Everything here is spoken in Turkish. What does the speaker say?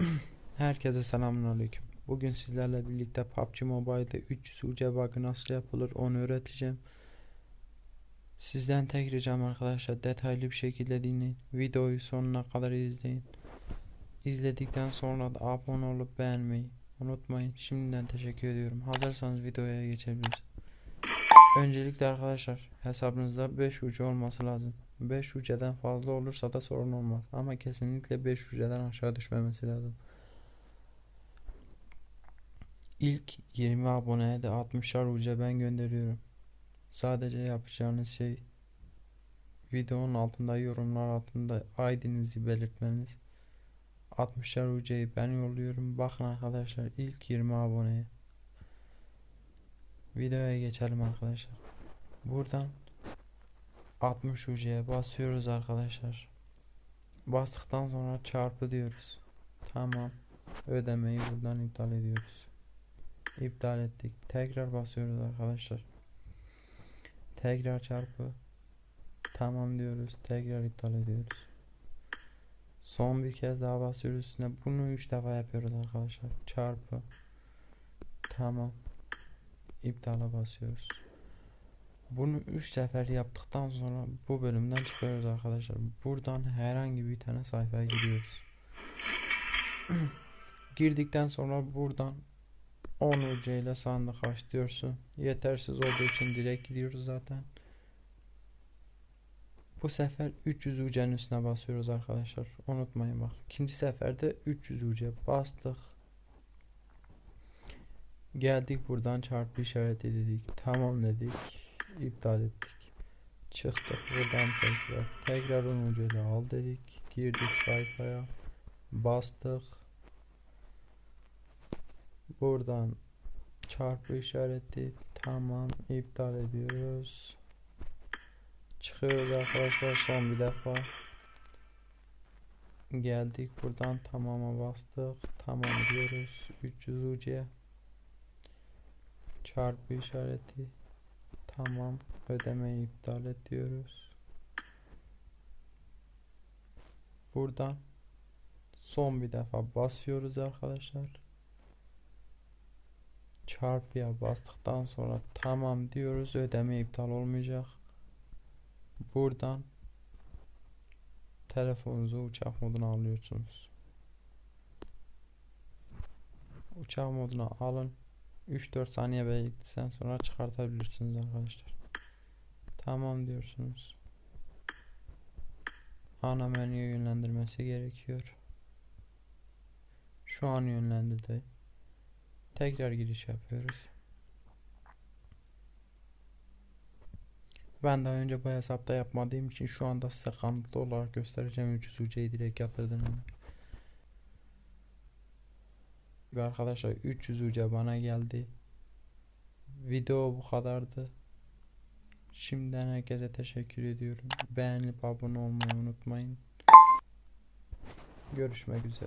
Herkese selamünaleyküm. Bugün sizlerle birlikte PUBG Mobile'de 300 UC bug'ı nasıl yapılır onu öğreteceğim. Sizden tek ricam arkadaşlar detaylı bir şekilde dinleyin. Videoyu sonuna kadar izleyin. İzledikten sonra da abone olup beğenmeyi unutmayın. Şimdiden teşekkür ediyorum. Hazırsanız videoya geçebiliriz. Öncelikle arkadaşlar hesabınızda 5 ucu olması lazım. 5 uceden fazla olursa da sorun olmaz. Ama kesinlikle 5 uceden aşağı düşmemesi lazım. İlk 20 aboneye de 60'ar UC ben gönderiyorum. Sadece yapacağınız şey videonun altında yorumlar altında ID'nizi belirtmeniz. 60'ar UC'yi ben yolluyorum. Bakın arkadaşlar ilk 20 aboneye. Videoya geçelim arkadaşlar. Buradan 60 UC'ye basıyoruz arkadaşlar. Bastıktan sonra çarpı diyoruz. Tamam. Ödemeyi buradan iptal ediyoruz. İptal ettik. Tekrar basıyoruz arkadaşlar. Tekrar çarpı. Tamam diyoruz. Tekrar iptal ediyoruz. Son bir kez daha basıyoruz üstüne. Bunu 3 defa yapıyoruz arkadaşlar. Çarpı. Tamam. İptala basıyoruz. Bunu 3 sefer yaptıktan sonra bu bölümden çıkıyoruz arkadaşlar. Buradan herhangi bir tane sayfaya giriyoruz. Girdikten sonra buradan 10 UC ile sandık aç diyorsun. Yetersiz olduğu için direkt gidiyoruz zaten. Bu sefer 300 UC'nin üstüne basıyoruz arkadaşlar. Unutmayın bak. İkinci seferde 300 UC bastık. Geldik buradan çarpı işareti dedik. Tamam dedik. İptal ettik. Çıktık buradan tekrar. Tekrar 10 UC ile al dedik. Girdik sayfaya. Bastık. Buradan çarpı işareti tamam iptal ediyoruz. Çıkıyoruz arkadaşlar son bir defa. Geldik buradan tamama bastık. Tamam diyoruz. 300 UC'ye. Çarpı işareti. Tamam. Ödemeyi iptal et diyoruz. Buradan son bir defa basıyoruz arkadaşlar çarpıya bastıktan sonra tamam diyoruz ödeme iptal olmayacak buradan telefonunuzu uçak moduna alıyorsunuz uçak moduna alın 3-4 saniye bekledikten sonra çıkartabilirsiniz arkadaşlar. Tamam diyorsunuz. Ana menüye yönlendirmesi gerekiyor. Şu an yönlendirdi. Tekrar giriş yapıyoruz. Ben daha önce bu hesapta yapmadığım için şu anda size kanıtlı olarak göstereceğim. 300 UC'yi direkt yatırdım. Ve arkadaşlar 300 UC bana geldi. Video bu kadardı. Şimdiden herkese teşekkür ediyorum. Beğenip abone olmayı unutmayın. Görüşmek üzere.